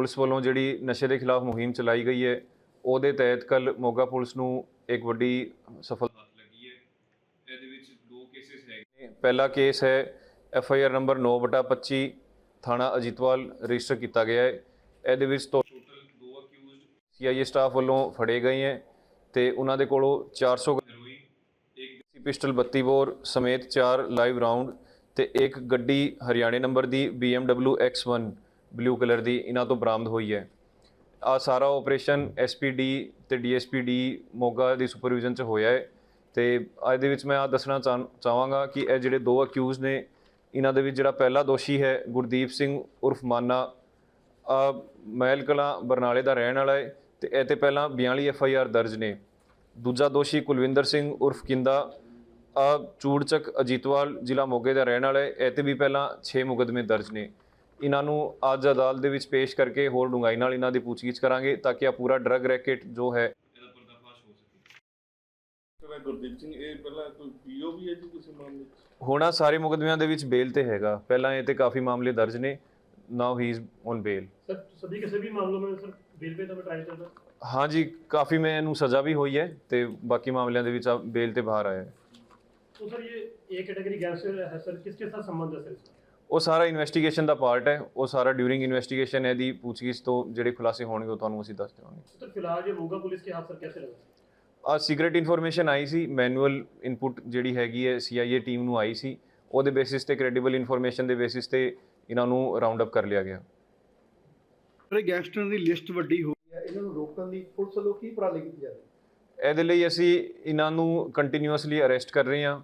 Police ਵੱਲੋਂ ਜਿਹੜੀ ਨਸ਼ੇ ਦੇ ਖਿਲਾਫ ਮੁਹਿੰਮ ਚਲਾਈ ਗਈ ਹੈ, ਉਹਦੇ ਤਹਿਤ ਕੱਲ ਮੋਗਾ ਪੁਲਿਸ ਨੂੰ ਇੱਕ ਵੱਡੀ ਸਫਲਤਾ ਲੱਗੀ ਹੈ। ਇਹਦੇ ਵਿੱਚ ਦੋ ਕੇਸਿਸ ਹੈਗੇ ਪਹਿਲਾ ਕੇਸ ਹੈ ਐਫ ਆਈ ਆਰ ਨੰਬਰ 9/25 ਥਾਣਾ ਅਜੀਤਵਾਲ, ਰਜਿਸਟਰ ਕੀਤਾ ਗਿਆ ਹੈ। ਇਹਦੇ ਵਿੱਚ ਟੋਟਲ ਦੋ ਅਕਿਊਜ਼ਡ ਸੀਆਈਏ ਸਟਾਫ ਵੱਲੋਂ ਫੜੇ ਗਏ ਹੈ ਤੇ ਉਹਨਾਂ ਦੇ ਕੋਲੋਂ 400 ਗ੍ਰਾਮ ਹੈਰੋਇਨ ਇੱਕ ਦੇਸੀ ਪਿਸਟਲ 32 ਬੋਰ ਸਮੇਤ 4 ਲਾਈਵ ਰਾਉਂਡ ਤੇ ਇੱਕ ਗੱਡੀ ਹਰਿਆਣੇ ਨੰਬਰ ਦੀ BMW X1 ਬਲੂ ਕਲਰ ਦੀ ਇਹਨਾਂ ਤੋਂ ਬਰਾਮਦ ਹੋਈ ਹੈ। ਆ ਸਾਰਾ ਆਪਰੇਸ਼ਨ SPD ਤੇ DSPD ਮੋਗਾ ਦੀ ਸੁਪਰਵਿਜ਼ਨ ਚ ਹੋਇਆ ਹੈ ਤੇ ਅੱਜ ਦੇ ਵਿੱਚ ਮੈਂ ਆ ਦੱਸਣਾ ਚਾਹ- ਚਾਹਾਂਗਾ ਕਿ ਇਹ ਜਿਹੜੇ ਦੋ ਅਕਿਊਜ਼ ਨੇ, ਇਹਨਾਂ ਦੇ ਵਿੱਚ ਜਿਹੜਾ ਪਹਿਲਾ ਦੋਸ਼ੀ ਹੈ ਗੁਰਦੀਪ ਸਿੰਘ ਉਰਫ ਮਾਨਾ ਆ ਮਹਿਲ ਕਲਾਂ ਬਰਨਾਲੇ ਦਾ ਰਹਿਣ ਵਾਲਾ ਹੈ ਤੇ ਇਹ ਤੇ ਪਹਿਲਾਂ 42 ਐਫ ਆਈ ਆਰ ਦਰਜ ਨੇ। ਦੂਜਾ ਦੋਸ਼ੀ ਕੁਲਵਿੰਦਰ ਸਿੰਘ ਉਰਫ ਕਿੰਦਾ ਆ ਚੂੜਚਕ ਅਜੀਤਵਾਲ ਜ਼ਿਲ੍ਹਾ ਮੋਗੇ ਦਾ ਰਹਿਣ ਵਾਲਾ ਹੈ, ਇਹ ਤੇ ਵੀ ਪਹਿਲਾਂ 6 ਮੁਕਦਮੇ ਦਰਜ ਨੇ। ਇਹਨਾਂ ਨੂੰ ਅੱਜ ਅਦਾਲਤ ਦੇ ਵਿੱਚ ਪੇਸ਼ ਕਰਕੇ ਹੋਰ ਡੂੰਘਾਈ ਨਾਲ ਇਹਨਾਂ ਦੀ ਪੁੱਛਗਿੱਛ ਕਰਾਂਗੇ ਤਾਂ ਕਿ ਆ ਪੂਰਾ ਡਰੱਗ ਰੈਕੇਟ ਜੋ ਹੈ ਇਹਦਾ ਪਰਦਾਫਾਸ਼ ਹੋ ਸਕੇ ਸਰ ਇਹ ਗੁਰਦੀਪ ਸਿੰਘ ਇਹ ਪਹਿਲਾਂ ਕੋਈ ਪੀਓ ਵੀ ਹੈ ਜੀ ਕਿਸੇ ਮਾਮਲੇ 'ਚ ਹੋਣਾ ਸਾਰੇ ਮੁਕਦਮਿਆਂ ਦੇ ਵਿੱਚ ਬੇਲ ਤੇ ਹੈਗਾ ਪਹਿਲਾਂ ਇਹ ਤੇ ਕਾਫੀ ਮਾਮਲੇ ਦਰਜ ਨੇ now he is on bail sir सभी के सभी मामलों में सर बेल पे तो ट्रायल चल रहा है ਹਾਂਜੀ ਕਾਫੀ ਮੈਂ ਇਹਨੂੰ ਸਜ਼ਾ ਵੀ ਹੋਈ ਹੈ ਤੇ ਬਾਕੀ ਮਾਮਲਿਆਂ ਦੇ ਵਿੱਚ ਆ ਬੇਲ ਤੇ ਬਾਹਰ ਆਇਆ ਹੈ तो सर ये ए कैटेगरी गैंगस्टर है सर किसके साथ संबंध है सर इसका ਉਹ ਸਾਰਾ ਇਨਵੈਸਟੀਗੇਸ਼ਨ ਦਾ ਪਾਰਟ ਹੈ ਉਹ ਸਾਰਾ ਡਿਊਰਿੰਗ ਇਨਵੈਸਟੀਗੇਸ਼ਨ ਹੈ ਦੀ ਪੁੱਛਗਿੱਛ ਤੋਂ ਜਿਹੜੇ ਖੁਲਾਸੇ ਹੋਣਗੇ ਉਹ ਤੁਹਾਨੂੰ ਅਸੀਂ ਦੱਸ ਦੇਵਾਂਗੇ। ਸਰ ਫਿਲਹਾਲ ਇਹ ਮੋਗਾ ਪੁਲਿਸ ਕੇ ਹੱਥ ਸਰ ਕਿਵੇਂ ਲੱਗਾ ਆ ਸੀਕ੍ਰੀਟ ਇਨਫੋਰਮੇਸ਼ਨ ਆਈ ਸੀ ਮੈਨੂਅਲ ਇਨਪੁਟ ਜਿਹੜੀ ਹੈਗੀ ਹੈ ਸੀਆਈਏ ਟੀਮ ਨੂੰ ਆਈ ਸੀ ਉਹਦੇ ਬੇਸਿਸ ਤੇ ਕ੍ਰੈਡੀਬਲ ਇਨਫੋਰਮੇਸ਼ਨ ਦੇ ਬੇਸਿਸ ਤੇ ਇਹਨਾਂ ਨੂੰ ਰਾਉਂਡ ਅਪ ਕਰ ਲਿਆ ਗਿਆ। ਸਰ ਗੈਂਗਸਟਰਾਂ ਦੀ ਲਿਸਟ ਵੱਡੀ ਹੋ ਗਈ ਇਹਨਾਂ ਨੂੰ ਰੋਕਣ ਲਈ ਪੁਲਿਸ ਵੱਲੋਂ ਕੀ ਪ੍ਰਾਲੀ ਕੀਤੀ ਜਾ ਰਹੀ ਹੈ? ਇਹਦੇ ਲਈ ਅਸੀਂ ਇਹਨਾਂ ਨੂੰ ਕੰਟੀਨਿਊਸਲੀ ਅਰੈਸਟ ਕਰ ਰਹੇ ਹਾਂ।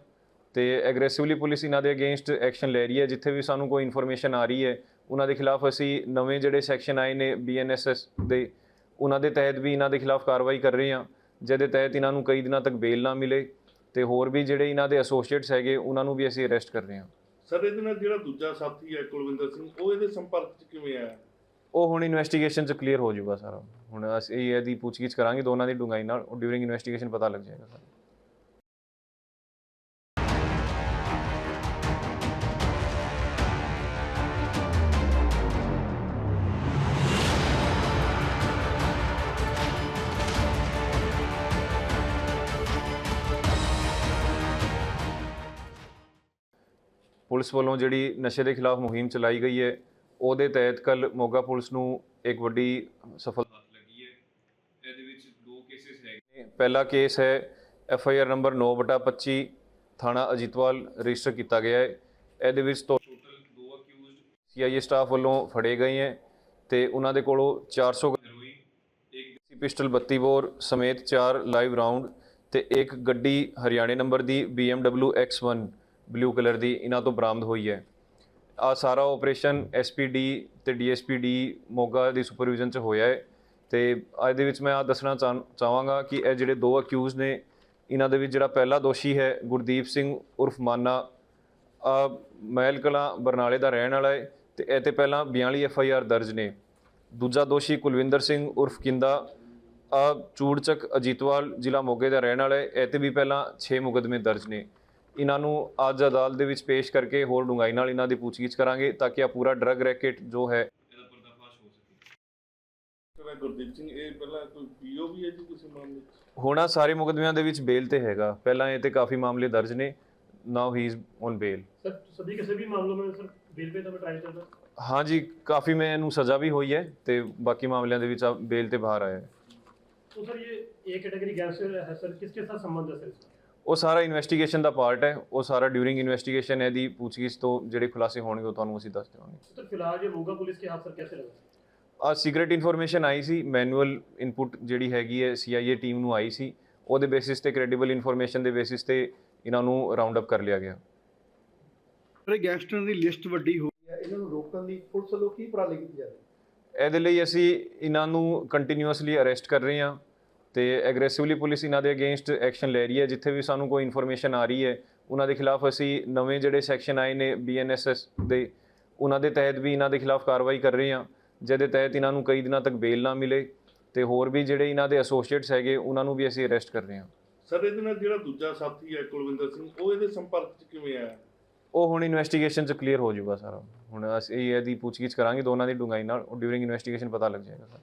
ਤੇ ਐਗਰੈਸਿਵਲੀ ਪੁਲਿਸ ਇਹਨਾਂ ਦੇ ਅਗੇਂਸਟ ਐਕਸ਼ਨ ਲੈ ਰਹੀ ਹੈ ਜਿੱਥੇ ਵੀ ਸਾਨੂੰ ਕੋਈ ਇਨਫੋਰਮੇਸ਼ਨ ਆ ਰਹੀ ਹੈ ਉਹਨਾਂ ਦੇ ਖਿਲਾਫ ਅਸੀਂ ਨਵੇਂ ਜਿਹੜੇ ਸੈਕਸ਼ਨ ਆਏ ਨੇ BNSS ਦੇ ਉਹਨਾਂ ਦੇ ਤਹਿਤ ਵੀ ਇਹਨਾਂ ਦੇ ਖਿਲਾਫ ਕਾਰਵਾਈ ਕਰ ਰਹੇ ਹਾਂ ਜਿਹਦੇ ਤਹਿਤ ਇਹਨਾਂ ਨੂੰ ਕਈ ਦਿਨਾਂ ਤੱਕ ਬੇਲ ਨਾ ਮਿਲੇ ਤੇ ਹੋਰ ਵੀ ਜਿਹੜੇ ਇਹਨਾਂ ਦੇ ਐਸੋਸੀਏਟਸ ਹੈਗੇ ਉਹਨਾਂ ਨੂੰ ਵੀ ਅਸੀਂ ਅਰੈਸਟ ਕਰ ਰਹੇ ਹਾਂ। ਸਰ ਇਹਦੇ ਨਾਲ ਜਿਹੜਾ ਦੂਜਾ ਸਾਥੀ ਹੈ ਕੁਲਵਿੰਦਰ ਸਿੰਘ ਉਹ ਇਹਦੇ ਸੰਪਰਕ 'ਚ ਕਿਵੇਂ ਆਇਆ? ਉਹ ਹੁਣ ਇਨਵੈਸਟੀਗੇਸ਼ਨ ਚ ਕਲੀਅਰ ਹੋ ਜਾਊਗਾ ਸਾਰਾ। ਹੁਣ ਅਸੀਂ ਇਹਦੀ ਪੁੱਛਗਿੱਛ ਕਰਾਂਗੇ ਦੋਨਾਂ ਦੀ ਡੂੰਘਾਈ ਨਾਲ ਡਿਊਰਿੰਗ ਇਨਵੈਸਟੀਗੇਸ਼ਨ ਪਤਾ ਲੱਗ ਜਾਏਗਾ ਸਾਰਾ। ਪੁਲਿਸ ਵੱਲੋਂ ਜਿਹੜੀ ਨਸ਼ੇ ਦੇ ਖਿਲਾਫ ਮੁਹਿੰਮ ਚਲਾਈ ਗਈ ਹੈ, ਉਹਦੇ ਤਹਿਤ ਕੱਲ ਮੋਗਾ ਪੁਲਿਸ ਨੂੰ ਇੱਕ ਵੱਡੀ ਸਫਲਤਾ ਲੱਗੀ ਹੈ। ਇਹਦੇ ਵਿੱਚ ਦੋ ਕੇਸਿਸ ਹੈਗੇ ਪਹਿਲਾ ਕੇਸ ਹੈ ਐਫ ਆਈ ਆਰ ਨੰਬਰ 9/25 ਥਾਣਾ ਅਜੀਤਵਾਲ, ਰਜਿਸਟਰ ਕੀਤਾ ਗਿਆ ਹੈ। ਇਹਦੇ ਵਿੱਚ ਟੋਟਲ ਦੋ ਅਕਿਊਜ਼ਡ ਸੀਆਈਏ ਸਟਾਫ ਵੱਲੋਂ ਫੜੇ ਗਏ ਹੈ ਤੇ ਉਹਨਾਂ ਦੇ ਕੋਲੋਂ 400 ਗ੍ਰਾਮ ਹੈਰੋਇਨ ਇੱਕ ਦੇਸੀ ਪਿਸਟਲ 32 ਬੋਰ ਸਮੇਤ 4 ਲਾਈਵ ਰਾਉਂਡ ਤੇ ਇੱਕ ਗੱਡੀ ਹਰਿਆਣੇ ਨੰਬਰ ਦੀ BMW X1 ਬਲੂ ਕਲਰ ਦੀ ਇਹਨਾਂ ਤੋਂ ਬਰਾਮਦ ਹੋਈ ਹੈ। ਆ ਸਾਰਾ ਆਪਰੇਸ਼ਨ SPD ਤੇ DSPD ਮੋਗਾ ਦੀ ਸੁਪਰਵਿਜ਼ਨ ਚ ਹੋਇਆ ਹੈ ਤੇ ਅੱਜ ਦੇ ਵਿੱਚ ਮੈਂ ਆ ਦੱਸਣਾ ਚਾਹ- ਚਾਹਾਂਗਾ ਕਿ ਇਹ ਜਿਹੜੇ ਦੋ ਅਕਿਊਜ਼ ਨੇ, ਇਹਨਾਂ ਦੇ ਵਿੱਚ ਜਿਹੜਾ ਪਹਿਲਾ ਦੋਸ਼ੀ ਹੈ ਗੁਰਦੀਪ ਸਿੰਘ ਉਰਫ ਮਾਨਾ ਆ ਮਹਿਲ ਕਲਾਂ ਬਰਨਾਲੇ ਦਾ ਰਹਿਣ ਵਾਲਾ ਹੈ ਤੇ ਇਹ ਤੇ ਪਹਿਲਾਂ 42 ਐਫ ਆਈ ਆਰ ਦਰਜ ਨੇ। ਦੂਜਾ ਦੋਸ਼ੀ ਕੁਲਵਿੰਦਰ ਸਿੰਘ ਉਰਫ ਕਿੰਦਾ ਆ ਚੂੜਚਕ ਅਜੀਤਵਾਲ ਜ਼ਿਲ੍ਹਾ ਮੋਗੇ ਦਾ ਰਹਿਣ ਵਾਲਾ ਹੈ, ਇਹ ਤੇ ਵੀ ਪਹਿਲਾਂ 6 ਮੁਕਦਮੇ ਦਰਜ ਨੇ। ਇਹਨਾਂ ਨੂੰ ਅੱਜ ਅਦਾਲਤ ਦੇ ਵਿੱਚ ਪੇਸ਼ ਕਰਕੇ ਹੋਰ ਡੂੰਘਾਈ ਨਾਲ ਇਹਨਾਂ ਦੀ ਪੁੱਛਗਿੱਛ ਕਰਾਂਗੇ ਤਾਂ ਕਿ ਆ ਪੂਰਾ ਡਰੱਗ ਰੈਕੇਟ ਜੋ ਹੈ ਇਹਦਾ ਪਰਦਾਫਾਸ਼ ਹੋ ਸਕੇ ਸਰ ਇਹ ਗੁਰਦੀਪ ਸਿੰਘ ਇਹ ਪਹਿਲਾਂ ਕੋਈ ਪੀਓ ਵੀ ਹੈ ਜੀ ਕਿਸੇ ਮਾਮਲੇ 'ਚ ਹੋਣਾ ਸਾਰੇ ਮੁਕਦਮਿਆਂ ਦੇ ਵਿੱਚ ਬੇਲ ਤੇ ਹੈਗਾ ਪਹਿਲਾਂ ਇਹ ਤੇ ਕਾਫੀ ਮਾਮਲੇ ਦਰਜ ਨੇ now he is on bail sir सभी के सभी मामलों में सर बेल पे तो ट्रायल चल रहा है ਹਾਂਜੀ ਕਾਫੀ ਮੈਂ ਇਹਨੂੰ ਸਜ਼ਾ ਵੀ ਹੋਈ ਹੈ ਤੇ ਬਾਕੀ ਮਾਮਲਿਆਂ ਦੇ ਵਿੱਚ ਆ ਬੇਲ ਤੇ ਬਾਹਰ ਆਇਆ ਹੈ तो सर ये ए कैटेगरी गैंगस्टर है सर किसके साथ संबंध है सर इसका ਉਹ ਸਾਰਾ ਇਨਵੈਸਟੀਗੇਸ਼ਨ ਦਾ ਪਾਰਟ ਹੈ ਉਹ ਸਾਰਾ ਡਿਊਰਿੰਗ ਇਨਵੈਸਟੀਗੇਸ਼ਨ ਹੈ ਦੀ ਪੁੱਛਗਿੱਛ ਤੋਂ ਜਿਹੜੇ ਖੁਲਾਸੇ ਹੋਣਗੇ ਉਹ ਤੁਹਾਨੂੰ ਅਸੀਂ ਦੱਸ ਦੇਵਾਂਗੇ। ਸਰ ਫਿਲਹਾਲ ਇਹ ਮੋਗਾ ਪੁਲਿਸ ਕੇ ਹੱਥ ਸਰ ਕਿਵੇਂ ਲੱਗਾ ਆ ਸੀਕ੍ਰੀਟ ਇਨਫੋਰਮੇਸ਼ਨ ਆਈ ਸੀ ਮੈਨੂਅਲ ਇਨਪੁਟ ਜਿਹੜੀ ਹੈਗੀ ਹੈ ਸੀਆਈਏ ਟੀਮ ਨੂੰ ਆਈ ਸੀ ਉਹਦੇ ਬੇਸਿਸ ਤੇ ਕ੍ਰੈਡੀਬਲ ਇਨਫੋਰਮੇਸ਼ਨ ਦੇ ਬੇਸਿਸ ਤੇ ਇਹਨਾਂ ਨੂੰ ਰਾਉਂਡ ਅਪ ਕਰ ਲਿਆ ਗਿਆ। ਸਰ ਗੈਂਗਸਟਰਾਂ ਦੀ ਲਿਸਟ ਵੱਡੀ ਹੋ ਗਈ ਇਹਨਾਂ ਨੂੰ ਰੋਕਣ ਲਈ ਪੁਲਿਸ ਵੱਲੋਂ ਕੀ ਪ੍ਰਾਲੀ ਕੀਤੀ ਜਾ ਰਹੀ ਹੈ? ਇਹਦੇ ਲਈ ਅਸੀਂ ਇਹਨਾਂ ਨੂੰ ਕੰਟੀਨਿਊਸਲੀ ਅਰੈਸਟ ਕਰ ਰਹੇ ਹਾਂ। ਤੇ ਐਗਰੈਸਿਵਲੀ ਪੁਲਿਸ ਇਹਨਾਂ ਦੇ ਅਗੇਂਸਟ ਐਕਸ਼ਨ ਲੈ ਰਹੀ ਹੈ ਜਿੱਥੇ ਵੀ ਸਾਨੂੰ ਕੋਈ ਇਨਫੋਰਮੇਸ਼ਨ ਆ ਰਹੀ ਹੈ ਉਹਨਾਂ ਦੇ ਖਿਲਾਫ ਅਸੀਂ ਨਵੇਂ ਜਿਹੜੇ ਸੈਕਸ਼ਨ ਆਏ ਨੇ BNSS ਦੇ ਉਹਨਾਂ ਦੇ ਤਹਿਤ ਵੀ ਇਹਨਾਂ ਦੇ ਖਿਲਾਫ ਕਾਰਵਾਈ ਕਰ ਰਹੇ ਹਾਂ ਜਿਹਦੇ ਤਹਿਤ ਇਹਨਾਂ ਨੂੰ ਕਈ ਦਿਨਾਂ ਤੱਕ ਬੇਲ ਨਾ ਮਿਲੇ ਤੇ ਹੋਰ ਵੀ ਜਿਹੜੇ ਇਹਨਾਂ ਦੇ ਐਸੋਸੀਏਟਸ ਹੈਗੇ ਉਹਨਾਂ ਨੂੰ ਵੀ ਅਸੀਂ ਅਰੈਸਟ ਕਰ ਰਹੇ ਹਾਂ। ਸਰ ਇਹਦੇ ਨਾਲ ਜਿਹੜਾ ਦੂਜਾ ਸਾਥੀ ਹੈ ਕੁਲਵਿੰਦਰ ਸਿੰਘ ਉਹ ਇਹਦੇ ਸੰਪਰਕ 'ਚ ਕਿਵੇਂ ਆਇਆ? ਉਹ ਹੁਣ ਇਨਵੈਸਟੀਗੇਸ਼ਨ ਚ ਕਲੀਅਰ ਹੋ ਜਾਊਗਾ ਸਾਰਾ। ਹੁਣ ਅਸੀਂ ਇਹਦੀ ਪੁੱਛਗਿੱਛ ਕਰਾਂਗੇ ਦੋਨਾਂ ਦੀ ਡੂੰਘਾਈ ਨਾਲ ਡਿਊਰਿੰਗ ਇਨਵੈਸਟੀਗੇਸ਼ਨ ਪਤਾ ਲੱਗ ਜਾਏਗਾ ਸਰ।